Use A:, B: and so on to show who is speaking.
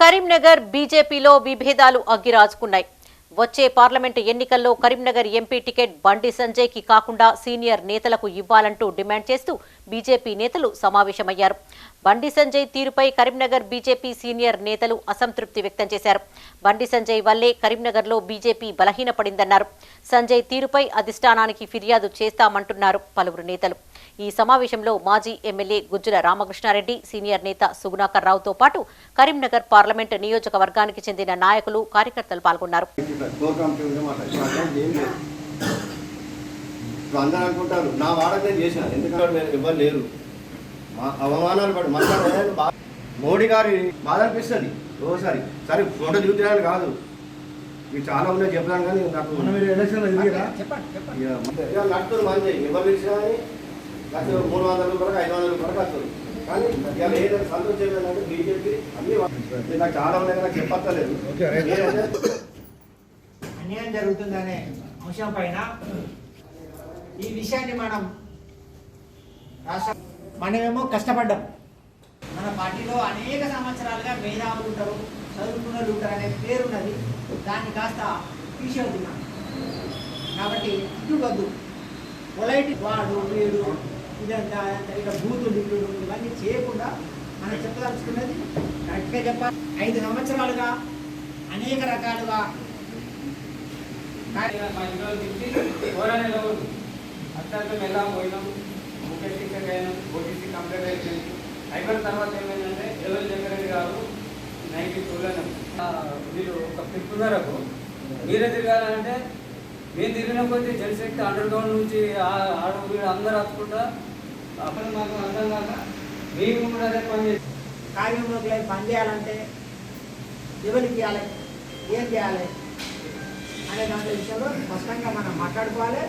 A: కరీంనగర్ బీజేపీలో విభేదాలు అగ్గిరాజుకున్నాయి. వచ్చే పార్లమెంటు ఎన్నికల్లో కరీంనగర్ ఎంపీ టికెట్ బండి సంజయ్కి కాకుండా సీనియర్ నేతలకు ఇవ్వాలంటూ డిమాండ్ చేస్తూ బీజేపీ నేతలు సమావేశమయ్యారు. బండి సంజయ్ తీరుపై కరీంనగర్ బీజేపీ సీనియర్ నేతలు అసంతృప్తి వ్యక్తం చేశారు. బండి సంజయ్ వల్లే కరీంనగర్లో బీజేపీ బలహీనపడిందన్నారు. సంజయ్ తీరుపై అధిష్టానానికి ఫిర్యాదు చేస్తామంటున్నారు పలువురు నేతలు. ఈ సమావేశంలో మాజీ ఎమ్మెల్యే గుజ్జుల రామకృష్ణారెడ్డి సీనియర్ నేత సుగుణాకర్ రావుతో పాటు కరీంనగర్ పార్లమెంటు నియోజకవర్గానికి చెందిన నాయకులు కార్యకర్తలు పాల్గొన్నారు.
B: అందరూ అనుకుంటారు నా వాడక నేను ఎందుకంటే ఇవ్వరు లేరు. మా అవమానాలు పడి మోడీ గారి బాధ అనిపిస్తుంది. ఓసారి. సరే ఫోటో దిగుతున్నాను కాదు. ఇవి చాలా ఉన్నాయి చెప్తాను కానీ నాకు ఇక నడుతున్నారు మంది ఎవరు పిలిచినా కానీ లక్ష మూడు వందల రూపాయలకు ఐదు వందల రూపాయలకు వస్తుంది కానీ ఇవాళ ఏదైనా సంతోషం ఏంటంటే బీజేపీ అన్ని నాకు చాలా ఉన్నాయి నాకు. మీరైతే
C: అన్యాయం జరుగుతుందనే అంశం పైన ఈ విషయాన్ని మనం రాష్ట్ర మనమేమో కష్టపడ్డాం. మన పార్టీలో అనేక సంవత్సరాలుగా మేధావులు ఉంటారు చదువుకున్న ఉంటారు అనే పేరు ఉన్నది దాన్ని కాస్త తీసేవుతున్నాం కాబట్టి ఇటు వద్దు. పొలైట్ వాడు వీడు ఇదంతా ఇక బూతులు దిగుడు ఇవన్నీ చేయకుండా మనం చెప్పదలుచుకున్నది కరెక్ట్గా చెప్పాలి. ఐదు సంవత్సరాలుగా అనేక రకాలుగా
D: అత్యంత ఎలా పోయినాం. ముఖ్య శిక్షక అయినాం ఓటీసీ కంప్లీట్ అయిపోయింది. అయిపోయిన తర్వాత ఏమైందంటే ఎవరి జగరెడ్డి గారు నైన్టీ టూలోనే. వీళ్ళు ఒక ఫిఫ్త్ మేరకు మీరే తిరగాలంటే మేము తిరిగిన కొద్దీ జనశక్తి అండర్ గ్రౌండ్ నుంచి ఆడవీడు ఆడ అందరూ అత్తుకుంటా అప్పుడు మాకు అర్థం కాక మేము కూడా అదే పని చేసి
C: కార్యంలోకి పని చేయాలంటే ఎవరికి ఇవ్వాలి ఏం చేయాలి అనే దాంట్లో విషయంలో స్పష్టంగా మనం మాట్లాడుకోవాలి.